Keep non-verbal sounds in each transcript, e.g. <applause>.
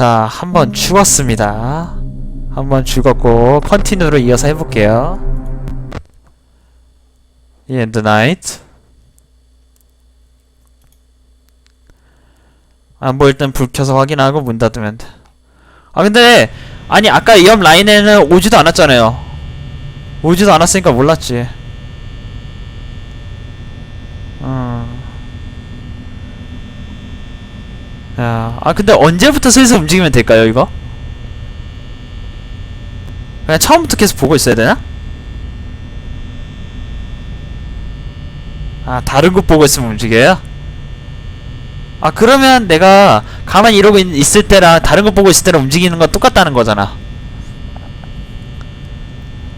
자, 한 번 죽었습니다. 한 번 죽었고 컨티뉴로 이어서 해볼게요. In the night. 안 보일 땐 불 켜서 확인하고 문 닫으면 돼. 아 근데 아니 아까 이 옆 라인에는 오지도 않았잖아요. 오지도 않았으니까 몰랐지. 음. 야, 아 근데 언제부터 슬슬 움직이면 될까요 이거? 그냥 처음부터 계속 보고 있어야 되나? 아 다른 곳 보고 있으면 움직여요? 아 그러면 내가 가만히 이러고 있, 있을 때랑 다른 거 보고 있을 때랑 움직이는 건 똑같다는 거잖아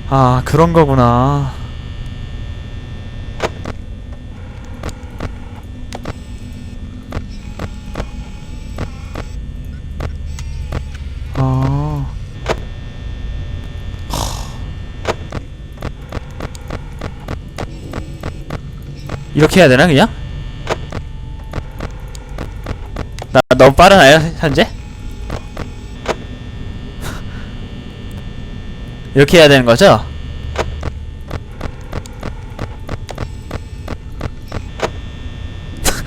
아 그런 거구나 아 이렇게 해야 되나 그냥? 나 너무 빠르나요 현재? <laughs> 이렇게 해야 되는 거죠?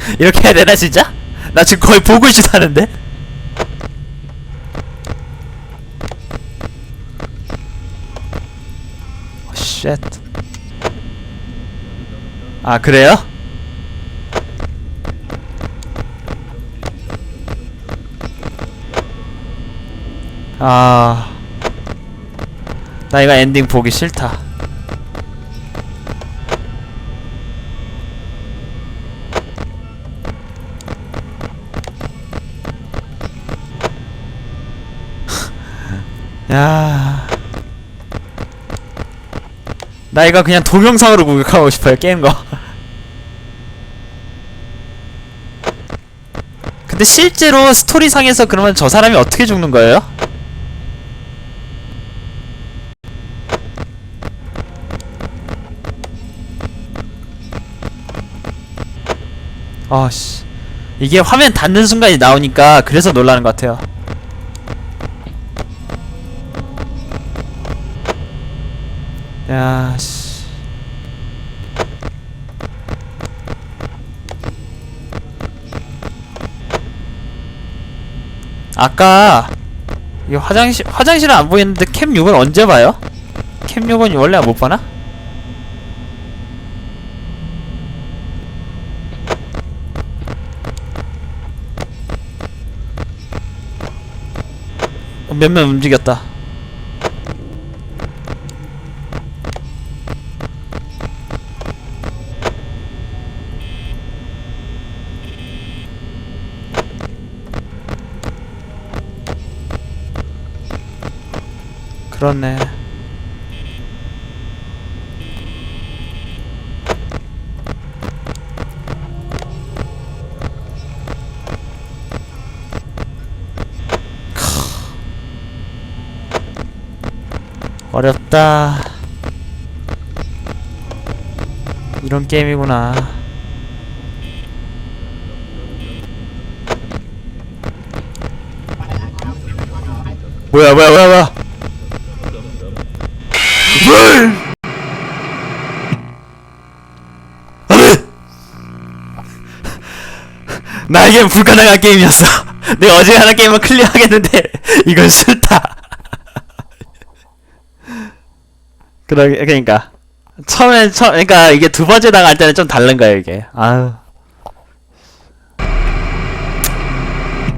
<laughs> 이렇게 해야 되나 진짜? 나 지금 거의 보고 있지도 않은데? 쉣. 아 그래요? 아... 나 이거 엔딩 보기 싫다 <laughs> 야... 나 이거 그냥 동영상으로 구경하고 싶어요 게임 거. 근데 실제로 스토리상에서 그러면 저 사람이 어떻게 죽는 거예요? 아씨. 이게 화면 닿는 순간이 나오니까 그래서 놀라는 것 같아요 야 씨 아까 이 화장실 화장실은 안 보이는데 캠 6은 언제 봐요? 캠 6은 원래 못 봐나? 어, 몇몇 움직였다. 그렇네. 어렵다. 이런 게임이구나. 뭐야 뭐야 뭐야 뭐야 나에겐 불가능한 게임이었어. <laughs> 내가 하나 게임은 클리어하겠는데 <laughs> 이건 싫다. <laughs> 그러 그러니까 처음엔 처 그러니까 이게 두 번째 당할 때는 좀 다른 거예요 이게. 아유.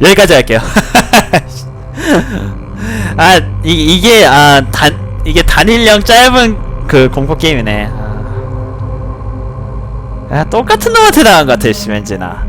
여기까지 할게요. 아 이, 이게 아 단 이게 단일령 짧은 그 공포 게임이네. 아, 야, 똑같은 놈한테 당한 것 같아, 씨, 왠지 나.